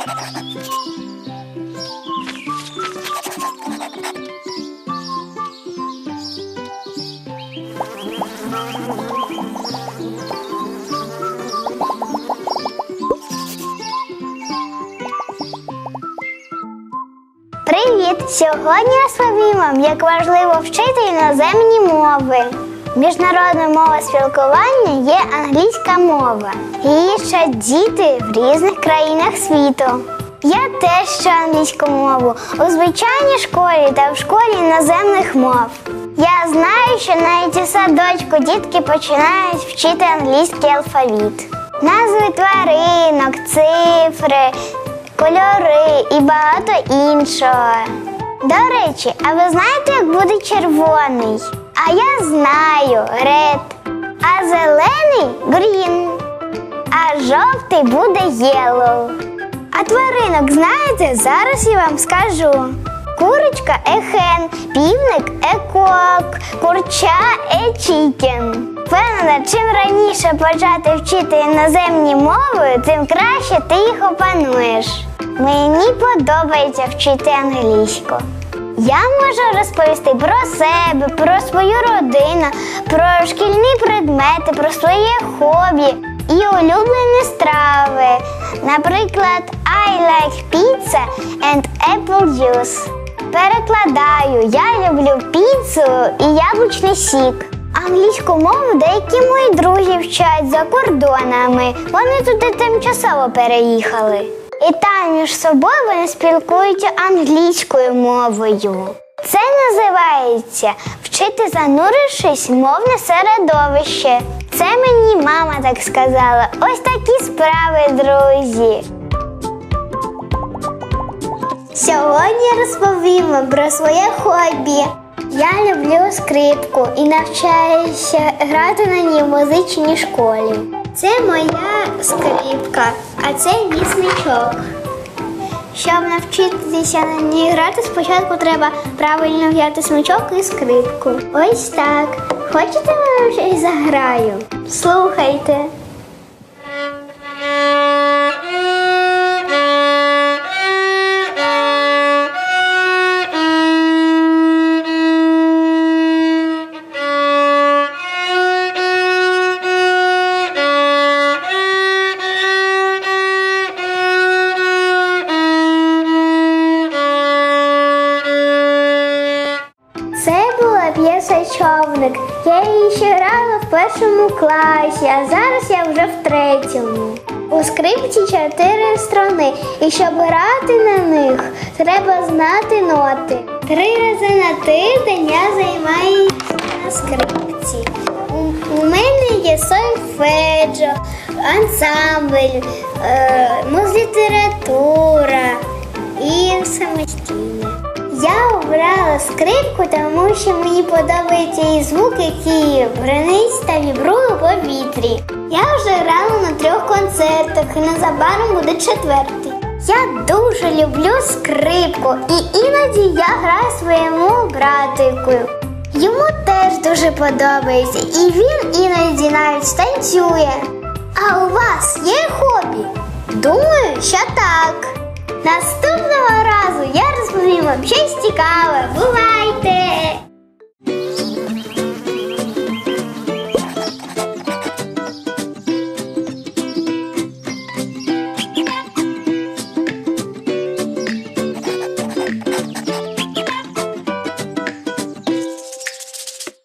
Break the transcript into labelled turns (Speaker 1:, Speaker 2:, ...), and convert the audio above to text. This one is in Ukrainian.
Speaker 1: Привіт! Сьогодні розповім вам, як важливо вчити іноземні мови. Міжнародна мова спілкування є англійська мова. Її вчать діти в різних країнах світу. Я теж вчу англійську мову у звичайній школі та в школі іноземних мов. Я знаю, що навіть у садочку дітки починають вчити англійський алфавіт. Назви тваринок, цифри, кольори і багато іншого. До речі, а ви знаєте, як буде червоний? А я знаю ред. А зелений грін. А жовтий буде yellow. А тваринок знаєте, зараз я вам скажу. Курочка ехен, півник екок, курча ечікен. Впевнена, чим раніше почати вчити іноземні мови, тим краще ти їх опануєш. Мені подобається вчити англійську. Я можу розповісти про себе, про свою родину, про шкільні предмети, про своє хобі і улюблені страви. Наприклад, I like pizza and apple juice. Перекладаю, я люблю піцу і яблучний сік. Англійську мову деякі мої друзі вчать за кордонами. Вони туди тимчасово переїхали. І там між собою вони спілкуються англійською мовою. Це називається вчити занурившись мовне середовище. Це мені мама так сказала. Ось такі справи, друзі. Сьогодні розповім вам про своє хобі. Я люблю скрипку і навчаюся грати на ній в музичній школі. Це моя скрипка, а це мій. Щоб навчитися на ній грати, спочатку треба правильно взяти смичок і скрипку. Ось так. Хочете я вам щось заграю? Слухайте. Це була п'єса човник. Я її ще грала в першому класі, а зараз я вже в третьому. У скрипці чотири струни, і щоб грати на них, треба знати ноти. Три рази на тиждень я займаюся на скрипці. У, мене є сольфеджо, ансамбль, е, музлітература і самостійне. Я обрала скрипку, тому що мені подобається її звук, який бронить та вібрує у повітрі. Я вже грала на трьох концертах і незабаром буде четвертий. Я дуже люблю скрипку і іноді я граю своєму братику. Йому теж дуже подобається, і він іноді навіть танцює. А у вас є хобі? Думаю, що так. Наступного разу я вам щось цікаве. Бувайте!